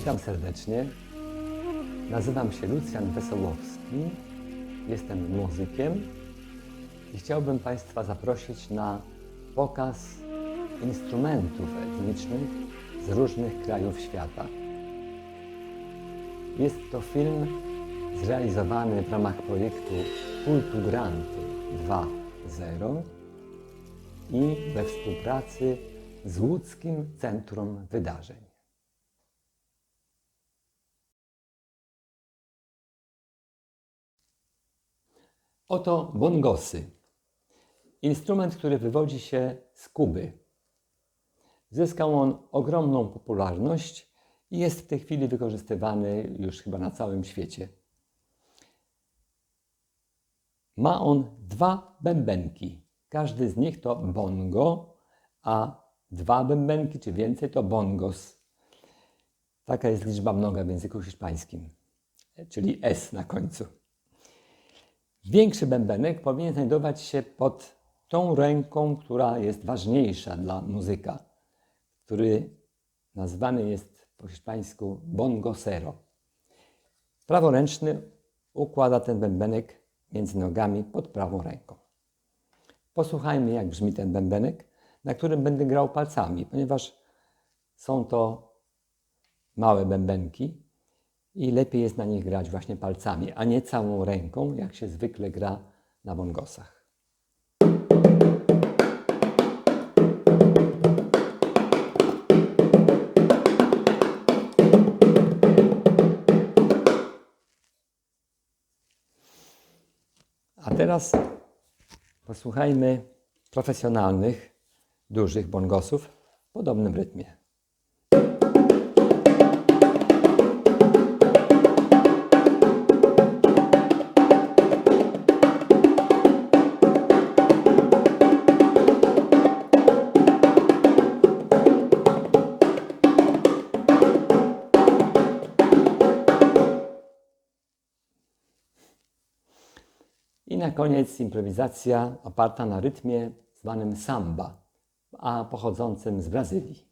Witam serdecznie. Nazywam się Lucjan Wesołowski. Jestem muzykiem i chciałbym Państwa zaprosić na pokaz instrumentów etnicznych z różnych krajów świata. Jest to film zrealizowany w ramach projektu Kultugranty 2.0 i we współpracy z Łódzkim Centrum Wydarzeń. Oto bongosy. Instrument, który wywodzi się z Kuby. Zyskał on ogromną popularność i jest w tej chwili wykorzystywany już chyba na całym świecie. Ma on dwa bębenki. Każdy z nich to bongo, a dwa bębenki czy więcej to bongos. Taka jest liczba mnoga w języku hiszpańskim, czyli S na końcu. Większy bębenek powinien znajdować się pod tą ręką, która jest ważniejsza dla muzyka, który nazwany jest po hiszpańsku bongosero. Praworęczny układa ten bębenek między nogami pod prawą ręką. Posłuchajmy, jak brzmi ten bębenek, na którym będę grał palcami, ponieważ są to małe bębenki i lepiej jest na nich grać właśnie palcami, a nie całą ręką, jak się zwykle gra na bongosach. A teraz posłuchajmy profesjonalnych, dużych bongosów w podobnym rytmie. Na koniec improwizacja oparta na rytmie zwanym samba, a pochodzącym z Brazylii.